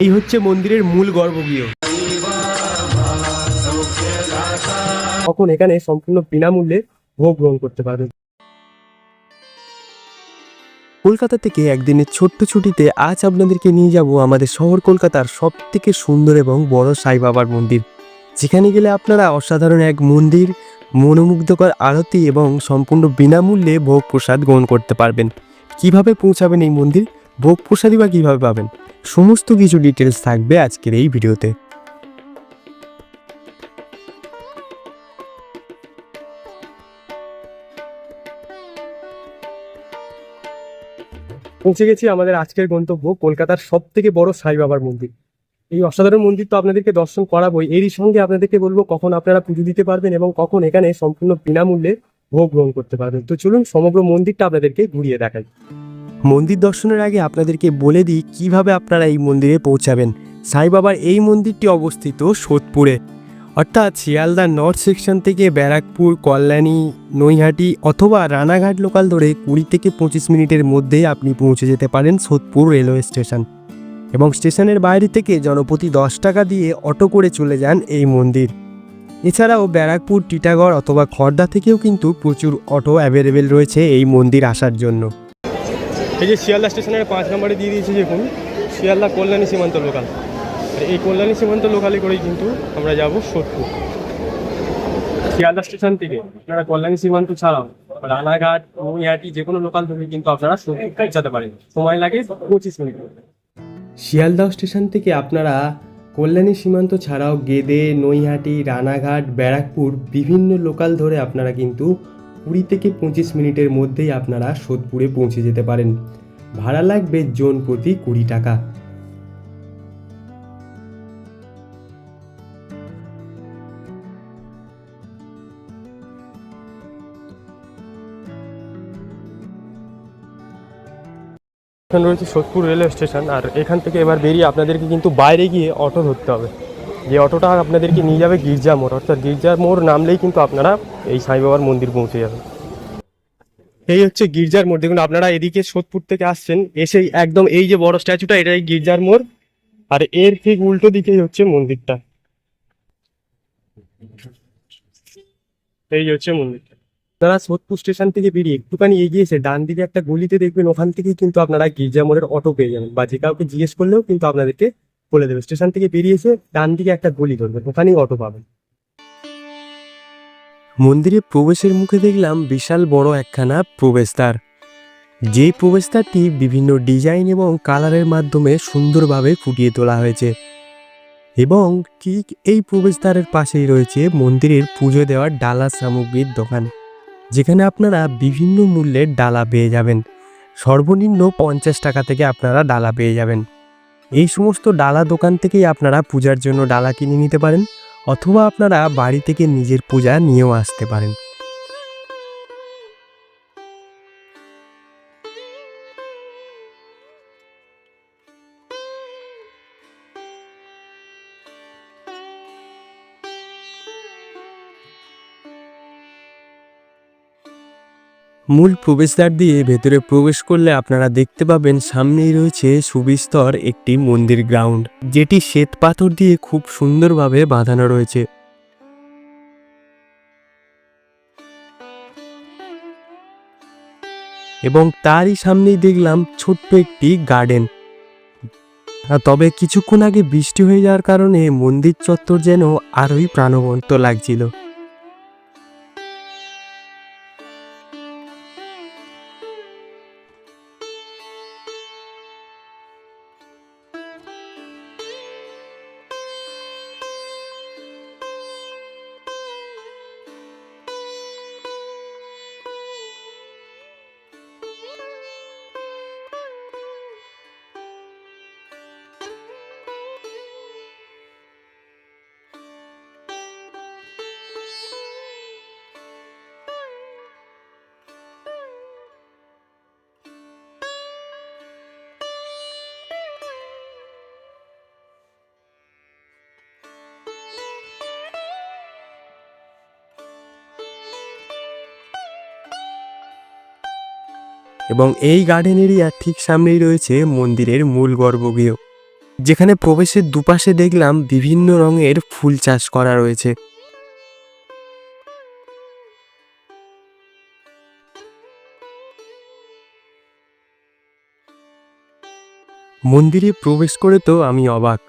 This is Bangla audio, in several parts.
এই হচ্ছে মন্দিরের মূল গর্ভগৃহ। তখন এখানে সম্পূর্ণ বিনামূল্যে ভোগ গ্রহণ করতে পারবেন। কলকাতা থেকে একদিনের ছোট্ট ছুটিতে আজ আপনাদেরকে নিয়ে যাব আমাদের শহর কলকাতার সব থেকে সুন্দর এবং বড় সাই বাবার মন্দির। যেখানে গেলে আপনারা অসাধারণ এক মন্দির, মনোমুগ্ধকর আরতি এবং সম্পূর্ণ বিনামূল্যে ভোগ প্রসাদ গ্রহণ করতে পারবেন। কীভাবে পৌঁছাবেন এই মন্দির? ভোগ প্রসাদী বা কীভাবে পাবেন? সমস্ত কিছু ডিটেলস থাকবে আজকের এই ভিডিওতে। পৌঁছে গেছি আমাদের আজকের গন্তব্য কলকাতার সব থেকে বড় সাই বাবার মন্দির। এই অসাধারণ মন্দির তো আপনাদেরকে দর্শন করাবোই। এরই সঙ্গে আপনাদেরকে বলব কখন আপনারা পুজো দিতে পারবেন এবং কখন এখানে সম্পূর্ণ বিনামূল্যে ভোগ গ্রহণ করতে পারবেন। তো চলুন সমগ্র মন্দিরটা আপনাদেরকে ঘুরিয়ে দেখাই। মন্দির দর্শনের আগে আপনাদেরকে বলে দিই কীভাবে আপনারা এই মন্দিরে পৌঁছাবেন। সাই বাবার এই মন্দিরটি অবস্থিত সোদপুরে। অর্থাৎ শিয়ালদা নর্থ সেকশন থেকে ব্যারাকপুর, কল্যাণী, নৈহাটি অথবা রানাঘাট লোকাল ধরে কুড়ি থেকে পঁচিশ মিনিটের মধ্যে আপনি পৌঁছে যেতে পারেন সোদপুর রেলওয়ে স্টেশন। এবং স্টেশনের বাইরে থেকে জনপ্রতি দশ টাকা দিয়ে অটো করে চলে যান এই মন্দির। এছাড়াও ব্যারাকপুর, টিটাগড় অথবা খর্দা থেকেও কিন্তু প্রচুর অটো অ্যাভেলেবেল রয়েছে এই মন্দির আসার জন্য। এই যে শিয়ালদা স্টেশনের পাঁচ নম্বরে দিয়ে দিয়েছে দেখুন, শিয়ালদা কল্যাণী সীমান্ত লোকাল আর এই কল্যাণী সীমান্ত লোকালে করেই কিন্তু আমরা যাব সোদপুর। শিয়ালদা স্টেশন থেকে আপনারা কল্যাণী সীমান্ত ছাড়াও রানাঘাট নৈহাটি যে কোনো লোকাল থেকে কিন্তু আপনারা সোদপুর পৌঁছাতে পারেন। সময় লাগে পঁচিশ মিনিট। শিয়ালদহ স্টেশন থেকে আপনারা কল্যাণী সীমান্ত ছাড়াও গেদে, নৈহাটি, রানাঘাট, ব্যারাকপুর বিভিন্ন লোকাল ধরে আপনারা কিন্তু কুড়ি থেকে পঁচিশ মিনিটের মধ্যেই আপনারা সোদপুরে পৌঁছে যেতে পারেন। ভাড়া লাগবে জোন প্রতি কুড়ি টাকা। রয়েছে সোদপুর রেলওয়ে স্টেশন, আর এখান থেকে এবার বেরিয়ে আপনাদেরকে কিন্তু বাইরে গিয়ে অটো ধরতে হবে। যে অটোটা আপনাদেরকে নিয়ে যাবে গির্জা মোড়, অর্থাৎ গির্জা মোড় নামলেই কিন্তু আপনারা এই সাই বাবার মন্দির পৌঁছে যাবেন। এই হচ্ছে গির্জার মোড়। দেখুন, আপনারা এদিকে সোদপুর থেকে আসছেন, এসেই একদম এই যে বড় স্ট্যাচুটা, এটাই গির্জার মোড়। আর এর ঠিক উল্টো দিকেই হচ্ছে মন্দিরটা। এই হচ্ছে মন্দিরটা। আপনারা সোদপুর স্টেশন থেকে বেরিয়ে একটুখানি এগিয়ে এসে ডান দিকে একটা গলিতে দেখবেন, ওখান থেকে কিন্তু আপনারা গির্জা মোড়ের অটো পেয়ে যাবেন। বা যে কাউকে জিজ্ঞেস করলেও কিন্তু আপনাদেরকে বলে দেবে। স্টেশন থেকে বেরিয়ে এসে ডান দিকে একটা গলি ধরবেন, ওখানেই অটো পাবেন। মন্দিরে প্রবেশের মুখে দেখলাম বিশাল বড় একখানা প্রবেশদ্বার। যেই প্রবেশদ্বারটি বিভিন্ন ডিজাইন এবং কালারের মাধ্যমে সুন্দরভাবে ফুটিয়ে তোলা হয়েছে এবং ঠিক এই প্রবেশদ্বারের পাশেই রয়েছে মন্দিরের পুজো দেওয়ার ডালা সামগ্রীর দোকান, যেখানে আপনারা বিভিন্ন মূল্যের ডালা পেয়ে যাবেন। সর্বনিম্ন পঞ্চাশ টাকা থেকে আপনারা ডালা পেয়ে যাবেন। এই সমস্ত ডালা দোকান থেকেই আপনারা পূজার জন্য ডালা কিনে নিতে পারেন, অথবা আপনারা বাড়ি থেকে নিজের পূজা নিয়েও আসতে পারেন। মূল প্রবেশদ্বার দিয়ে ভেতরে প্রবেশ করলে আপনারা দেখতে পাবেন সামনেই রয়েছে সুবিস্তর একটি মন্দির গ্রাউন্ড যেটি শ্বেত পাথর দিয়ে খুব সুন্দরভাবে বাঁধানো রয়েছে। এবং তারই সামনেই দেখলাম ছোট্ট একটি গার্ডেন তবে কিছুক্ষণ আগে বৃষ্টি হয়ে যাওয়ার কারণে মন্দির চত্বর যেন আরোই প্রাণবন্ত লাগছিল। এবং এই গার্ডেন এরিয়ার ঠিক সামনেই রয়েছে মন্দিরের মূল গর্ভগৃহ। যেখানে প্রবেশের দুপাশে দেখলাম বিভিন্ন রঙের ফুল চাষ করা রয়েছে। মন্দিরে প্রবেশ করে তো আমি অবাক।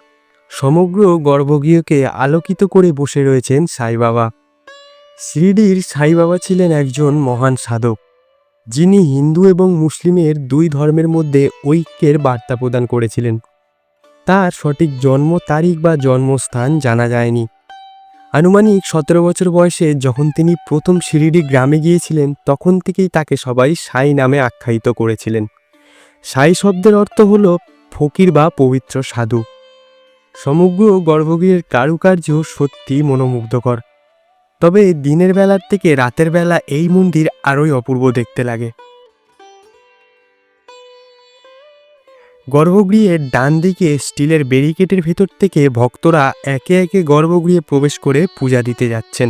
সমগ্র গর্ভগৃহকে আলোকিত করে বসে রয়েছেন সাই বাবা। শিরডির সাই বাবা ছিলেন একজন মহান সাধক। যিনি হিন্দু এবং মুসলিমের দুই ধর্মের মধ্যে ঐক্যের বার্তা প্রদান করেছিলেন। তার সঠিক জন্ম তারিখ বা জন্মস্থান জানা যায়নি। আনুমানিক সতেরো বছর বয়সে যখন তিনি প্রথম শিরিডি গ্রামে গিয়েছিলেন, তখন থেকেই তাকে সবাই সাই নামে আখ্যায়িত করেছিলেন। সাই শব্দের অর্থ হল ফকির বা পবিত্র সাধু। সমগ্র গর্ভগৃহের কারুকার্য সত্যি মনোমুগ্ধকর। তবে দিনের বেলার থেকে রাতের বেলা এই মন্দির আরোই অপূর্ব দেখতে লাগে। গর্ভগৃহের ডান দিকে স্টিলের ব্যারিকেডের ভেতর থেকে ভক্তরা একে একে গর্ভগৃহে প্রবেশ করে পূজা দিতে যাচ্ছেন।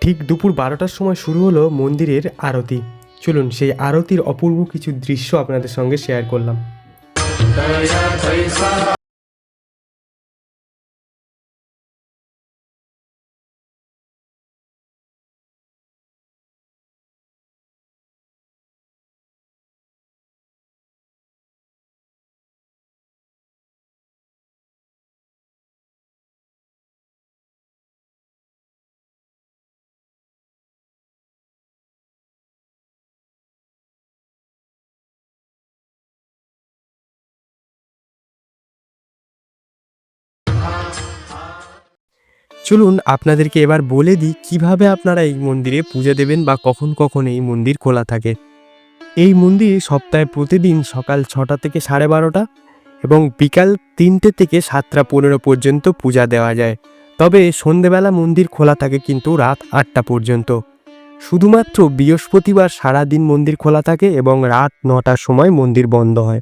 ঠিক দুপুর বারোটার সময় শুরু হলো মন্দিরের আরতি। চলুন, সেই আরতির অপূর্ব কিছু দৃশ্য আপনাদের সঙ্গে শেয়ার করলাম। চলুন আপনাদেরকে এবার বলে দিই কীভাবে আপনারা এই মন্দিরে পূজা দেবেন বা কখন কখন এই মন্দির খোলা থাকে। এই মন্দির সপ্তাহে প্রতিদিন সকাল ছটা থেকে সাড়ে বারোটা এবং বিকাল তিনটে থেকে সাতটা পনেরো পর্যন্ত পূজা দেওয়া যায়। তবে সন্ধেবেলা মন্দির খোলা থাকে কিন্তু রাত আটটা পর্যন্ত। শুধুমাত্র বৃহস্পতিবার সারাদিন মন্দির খোলা থাকে এবং রাত নটার সময় মন্দির বন্ধ হয়।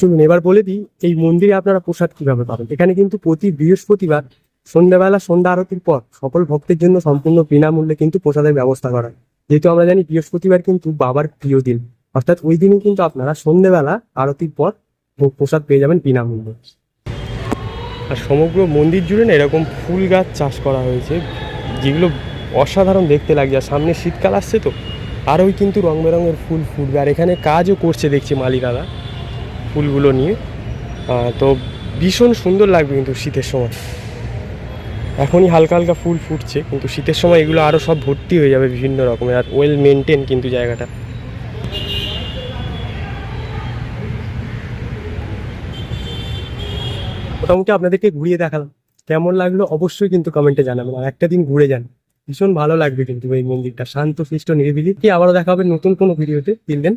চলুন, এবার বলে দিই, এই মন্দিরে আপনারা প্রসাদ কীভাবে পাবেন? এখানে কিন্তু প্রতি বৃহস্পতিবার সন্ধ্যাবেলা, সন্ধ্যা আরতির পর সকল ভক্তের জন্য সম্পূর্ণ বিনামূল্যে কিন্তু প্রসাদের ব্যবস্থা করা। যেহেতু আমরা জানি বৃহস্পতিবার কিন্তু বাবার প্রিয় দিন, অর্থাৎ ওই দিনে কিন্তু আপনারা সন্ধ্যেবেলা আরতির পর প্রসাদ পেয়ে যাবেন বিনামূল্যে। আর সমগ্র মন্দির জুড়ে না এরকম ফুল গাছ চাষ করা হয়েছে, যেগুলো অসাধারণ দেখতে লাগছে। আর সামনে শীতকাল আসছে তো, আরোই কিন্তু রং বেরঙের ফুল ফুটবে। আর এখানে কাজও করছে, দেখছি মালিরারা ফুলগুলো নিয়ে। তো ভীষণ সুন্দর লাগবে কিন্তু শীতের সময়। এখনই হালকা হালকা ফুল ফুটছে, কিন্তু শীতের সময় এগুলো আরও সব ভর্তি হয়ে যাবে বিভিন্ন রকমের আর ওয়েল মেনটেন কিন্তু জায়গাটা। মোটামুটি আপনাদেরকে ঘুরিয়ে দেখালাম। কেমন লাগল অবশ্যই কিন্তু কমেন্টে জানাবেন। আর একটা দিন ঘুরে যান। ভীষণ ভালো লাগবে কিন্তু এই মন্দিরটা। শান্ত শিষ্ট নিরিবিলি। কি আবারও দেখা হবে নতুন কোনো ভিডিওতে। তিন দিন